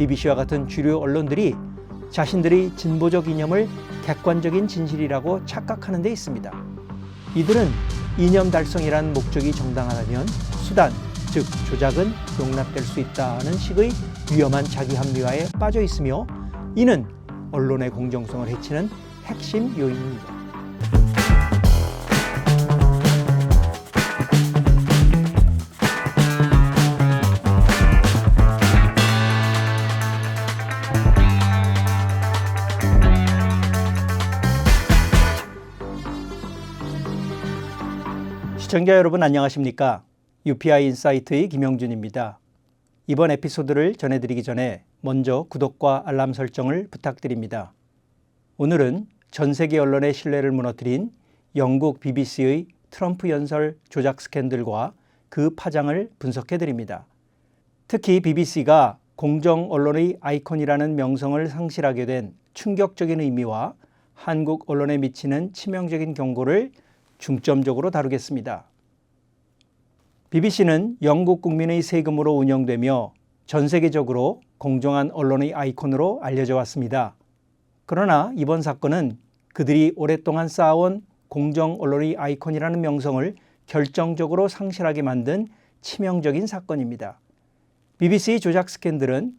BBC와 같은 주류 언론들이 자신들의 진보적 이념을 객관적인 진실이라고 착각하는 데 있습니다. 이들은 이념 달성이라는 목적이 정당하다면 수단, 즉 조작은 용납될 수 있다는 식의 위험한 자기 합리화에 빠져 있으며 이는 언론의 공정성을 해치는 핵심 요인입니다. 시청자 여러분 안녕하십니까? UPI 인사이트의 김영준입니다. 이번 에피소드를 전해드리기 전에 먼저 구독과 알람 설정을 부탁드립니다. 오늘은 전 세계 언론의 신뢰를 무너뜨린 영국 BBC의 트럼프 연설 조작 스캔들과 그 파장을 분석해 드립니다. 특히 BBC가 공정 언론의 아이콘이라는 명성을 상실하게 된 충격적인 의미와 한국 언론에 미치는 치명적인 경고를 중점적으로 다루겠습니다. BBC는 영국 국민의 세금으로 운영되며 전 세계적으로 공정한 언론의 아이콘으로 알려져 왔습니다. 그러나 이번 사건은 그들이 오랫동안 쌓아온 공정 언론의 아이콘이라는 명성을 결정적으로 상실하게 만든 치명적인 사건입니다. BBC 조작 스캔들은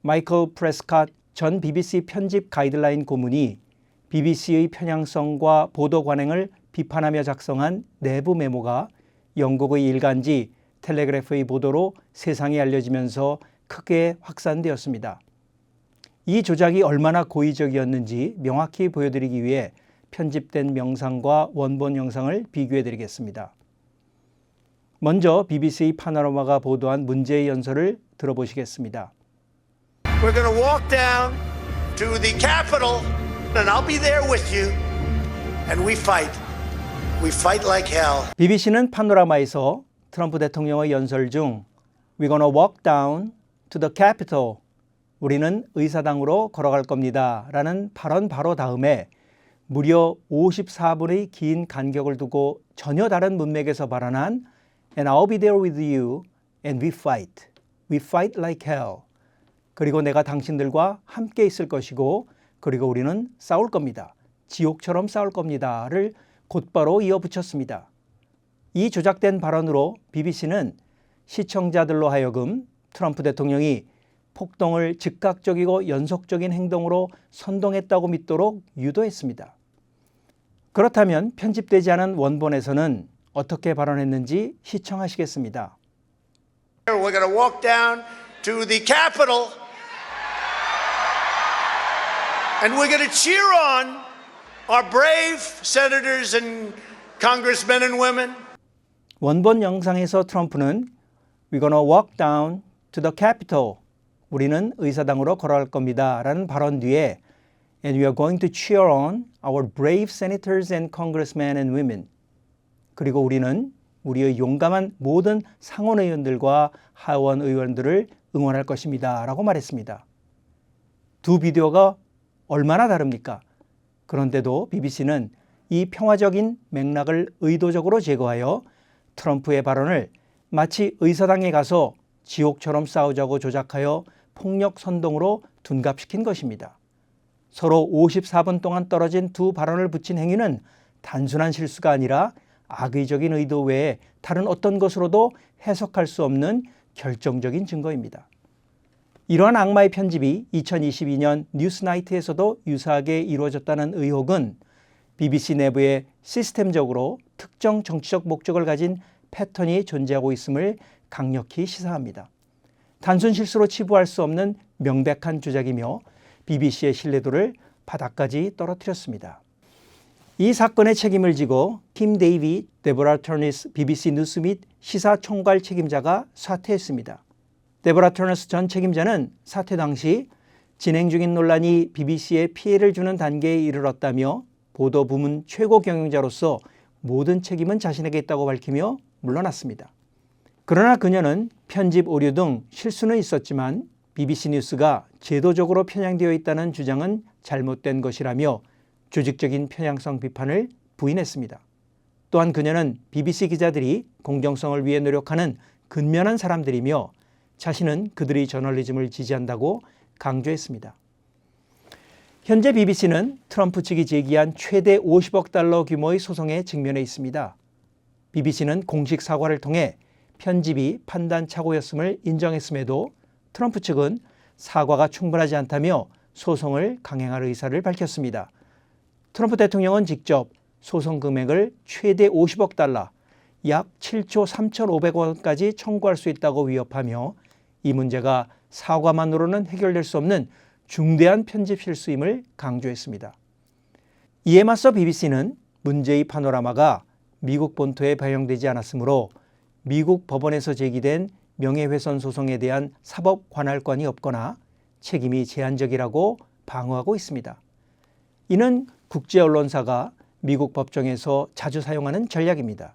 마이클 프레스캇 전 BBC 편집 가이드라인 고문이 BBC의 편향성과 보도 관행을 비판하며 작성한 내부 메모가 영국의 일간지 텔레그래프의 보도로 세상에 알려지면서 크게 확산되었습니다. 이 조작이 얼마나 고의적이었는지 명확히 보여드리기 위해 편집된 명상과 원본 영상을 비교해 드리겠습니다. 먼저 BBC 파노라마가 보도한 문제의 연설을 들어보시겠습니다. We're going to walk down to the Capitol, and I'll be there with you, and we fight. BBC는 파노라마에서 트럼프 대통령의 연설 중 We're gonna walk down to the Capitol. 우리는 의사당으로 걸어갈 겁니다. 라는 발언 바로 다음에 무려 54분의 긴 간격을 두고 전혀 다른 문맥에서 발언한 And I'll be there with you and we fight. We fight like hell. 그리고 내가 당신들과 함께 있을 것이고 그리고 우리는 싸울 겁니다. 지옥처럼 싸울 겁니다를 곧바로 이어붙였습니다. 이 조작된 발언으로 BBC는 시청자들로 하여금 트럼프 대통령이 폭동을 즉각적이고 연속적인 행동으로 선동했다고 믿도록 유도했습니다. 그렇다면 편집되지 않은 원본에서는 어떻게 발언했는지 시청하시겠습니다. We're going to walk down to the Capitol, and we're going to cheer on our brave senators and congressmen and women. 원본 영상에서 트럼프는 We're gonna walk down to the Capitol. 우리는 의사당으로 걸어갈 겁니다. 라는 발언 뒤에 And we are going to cheer on our brave senators and congressmen and women. 그리고 우리는 우리의 용감한 모든 상원 의원들과 하원 의원들을 응원할 것입니다. 라고 말했습니다. 두 비디오가 얼마나 다릅니까? 그런데도 BBC는 이 평화적인 맥락을 의도적으로 제거하여 트럼프의 발언을 마치 의사당에 가서 지옥처럼 싸우자고 조작하여 폭력 선동으로 둔갑시킨 것입니다. 서로 54분 동안 떨어진 두 발언을 붙인 행위는 단순한 실수가 아니라 악의적인 의도 외에 다른 어떤 것으로도 해석할 수 없는 결정적인 증거입니다. 이러한 악마의 편집이 2022년 뉴스나이트에서도 유사하게 이루어졌다는 의혹은 BBC 내부에 시스템적으로 특정 정치적 목적을 가진 패턴이 존재하고 있음을 강력히 시사합니다. 단순 실수로 치부할 수 없는 명백한 조작이며 BBC의 신뢰도를 바닥까지 떨어뜨렸습니다. 이 사건의 책임을 지고 팀 데이비, 데보라 터니스 BBC 뉴스 및 시사 총괄 책임자가 사퇴했습니다. 데보라 터너스 전 책임자는 사퇴 당시 진행 중인 논란이 BBC에 피해를 주는 단계에 이르렀다며 보도 부문 최고 경영자로서 모든 책임은 자신에게 있다고 밝히며 물러났습니다. 그러나 그녀는 편집 오류 등 실수는 있었지만 BBC 뉴스가 제도적으로 편향되어 있다는 주장은 잘못된 것이라며 조직적인 편향성 비판을 부인했습니다. 또한 그녀는 BBC 기자들이 공정성을 위해 노력하는 근면한 사람들이며 자신은 그들의 저널리즘을 지지한다고 강조했습니다. 현재 BBC는 트럼프 측이 제기한 최대 50억 달러 규모의 소송에 직면해 있습니다. BBC는 공식 사과를 통해 편집이 판단 착오였음을 인정했음에도 트럼프 측은 사과가 충분하지 않다며 소송을 강행할 의사를 밝혔습니다. 트럼프 대통령은 직접 소송 금액을 최대 50억 달러, 약 7조 3,500원까지 청구할 수 있다고 위협하며 이 문제가 사과만으로는 해결될 수 없는 중대한 편집 실수임을 강조했습니다. 이에 맞서 BBC는 문제의 파노라마가 미국 본토에 발령되지 않았으므로 미국 법원에서 제기된 명예훼손 소송에 대한 사법 관할권이 없거나 책임이 제한적이라고 방어하고 있습니다. 이는 국제 언론사가 미국 법정에서 자주 사용하는 전략입니다.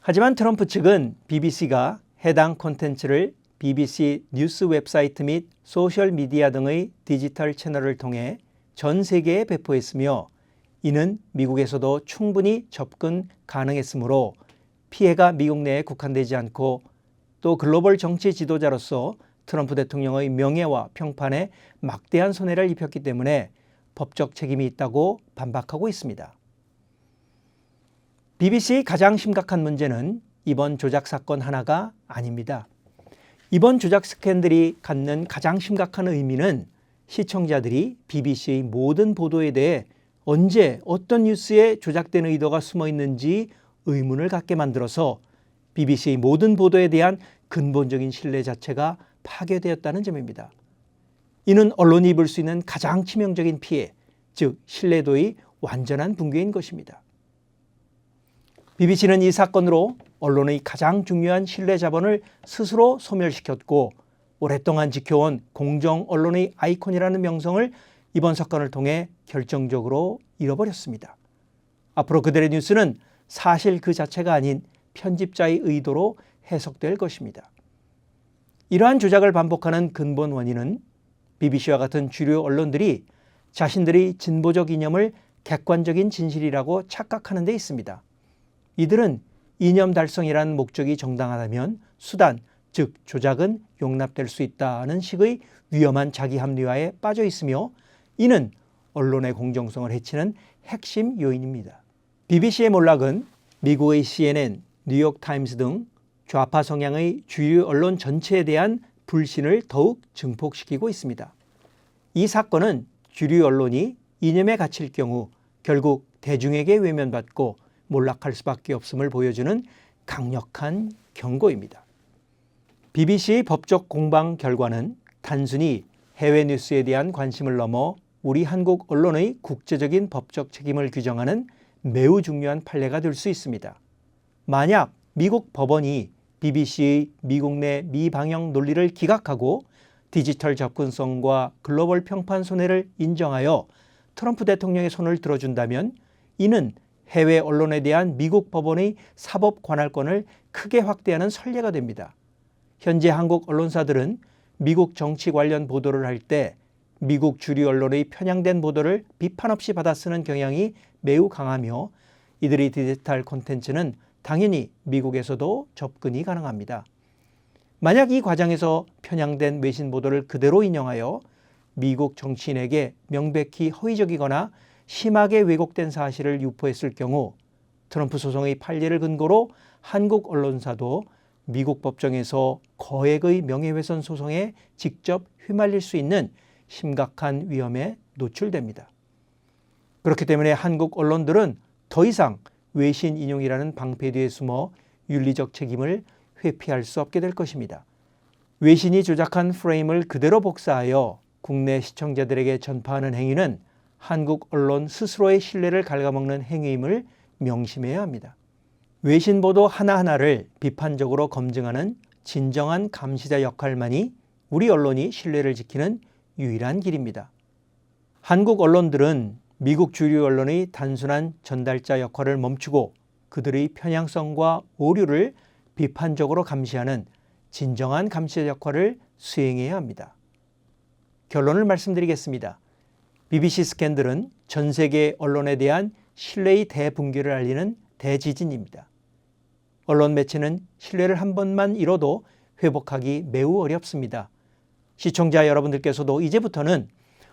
하지만 트럼프 측은 BBC가 해당 콘텐츠를 BBC 뉴스 웹사이트 및 소셜 미디어 등의 디지털 채널을 통해 전 세계에 배포했으며 이는 미국에서도 충분히 접근 가능했으므로 피해가 미국 내에 국한되지 않고 또 글로벌 정치 지도자로서 트럼프 대통령의 명예와 평판에 막대한 손해를 입혔기 때문에 법적 책임이 있다고 반박하고 있습니다. BBC의 가장 심각한 문제는 이번 조작 사건 하나가 아닙니다. 이번 조작 스캔들이 갖는 가장 심각한 의미는 시청자들이 BBC의 모든 보도에 대해 언제 어떤 뉴스에 조작된 의도가 숨어 있는지 의문을 갖게 만들어서 BBC의 모든 보도에 대한 근본적인 신뢰 자체가 파괴되었다는 점입니다. 이는 언론이 입을 수 있는 가장 치명적인 피해, 즉 신뢰도의 완전한 붕괴인 것입니다. BBC는 이 사건으로 언론의 가장 중요한 신뢰 자본을 스스로 소멸시켰고 오랫동안 지켜온 공정 언론의 아이콘이라는 명성을 이번 사건을 통해 결정적으로 잃어버렸습니다. 앞으로 그들의 뉴스는 사실 그 자체가 아닌 편집자의 의도로 해석될 것입니다. 이러한 조작을 반복하는 근본 원인은 BBC와 같은 주류 언론들이 자신들의 진보적 이념을 객관적인 진실이라고 착각하는 데 있습니다. 이들은 이념 달성이라는 목적이 정당하다면 수단, 즉 조작은 용납될 수 있다는 식의 위험한 자기 합리화에 빠져 있으며 이는 언론의 공정성을 해치는 핵심 요인입니다. BBC의 몰락은 미국의 CNN, 뉴욕타임스 등 좌파 성향의 주류 언론 전체에 대한 불신을 더욱 증폭시키고 있습니다. 이 사건은 주류 언론이 이념에 갇힐 경우 결국 대중에게 외면받고 몰락할 수밖에 없음을 보여주는 강력한 경고입니다. BBC 법적 공방 결과는 단순히 해외 뉴스에 대한 관심을 넘어 우리 한국 언론의 국제적인 법적 책임을 규정하는 매우 중요한 판례가 될 수 있습니다. 만약 미국 법원이 BBC의 미국 내 미방영 논리를 기각하고 디지털 접근성과 글로벌 평판 손해를 인정하여 트럼프 대통령의 손을 들어준다면 이는 해외 언론에 대한 미국 법원의 사법 관할권을 크게 확대하는 선례가 됩니다. 현재 한국 언론사들은 미국 정치 관련 보도를 할 때 미국 주류 언론의 편향된 보도를 비판 없이 받아쓰는 경향이 매우 강하며 이들의 디지털 콘텐츠는 당연히 미국에서도 접근이 가능합니다. 만약 이 과정에서 편향된 외신 보도를 그대로 인용하여 미국 정치인에게 명백히 허위적이거나 심하게 왜곡된 사실을 유포했을 경우 트럼프 소송의 판례를 근거로 한국 언론사도 미국 법정에서 거액의 명예훼손 소송에 직접 휘말릴 수 있는 심각한 위험에 노출됩니다. 그렇기 때문에 한국 언론들은 더 이상 외신 인용이라는 방패 뒤에 숨어 윤리적 책임을 회피할 수 없게 될 것입니다. 외신이 조작한 프레임을 그대로 복사하여 국내 시청자들에게 전파하는 행위는 한국 언론 스스로의 신뢰를 갉아먹는 행위임을 명심해야 합니다. 외신 보도 하나하나를 비판적으로 검증하는 진정한 감시자 역할만이 우리 언론이 신뢰를 지키는 유일한 길입니다. 한국 언론들은 미국 주류 언론의 단순한 전달자 역할을 멈추고 그들의 편향성과 오류를 비판적으로 감시하는 진정한 감시자 역할을 수행해야 합니다. 결론을 말씀드리겠습니다. BBC 스캔들은 전 세계 언론에 대한 신뢰의 대붕괴를 알리는 대지진입니다. 언론 매체는 신뢰를 한 번만 잃어도 회복하기 매우 어렵습니다. 시청자 여러분들께서도 이제부터는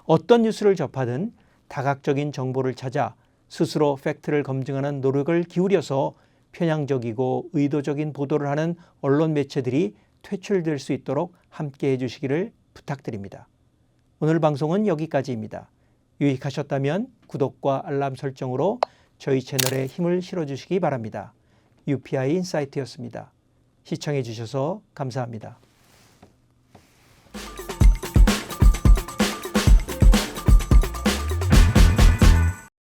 어떤 뉴스를 접하든 다각적인 정보를 찾아 스스로 팩트를 검증하는 노력을 기울여서 편향적이고 의도적인 보도를 하는 언론 매체들이 퇴출될 수 있도록 함께 해주시기를 부탁드립니다. 오늘 방송은 여기까지입니다. 유익하셨다면 구독과 알람 설정으로 저희 채널에 힘을 실어주시기 바랍니다. UPI 인사이트였습니다. 시청해 주셔서 감사합니다.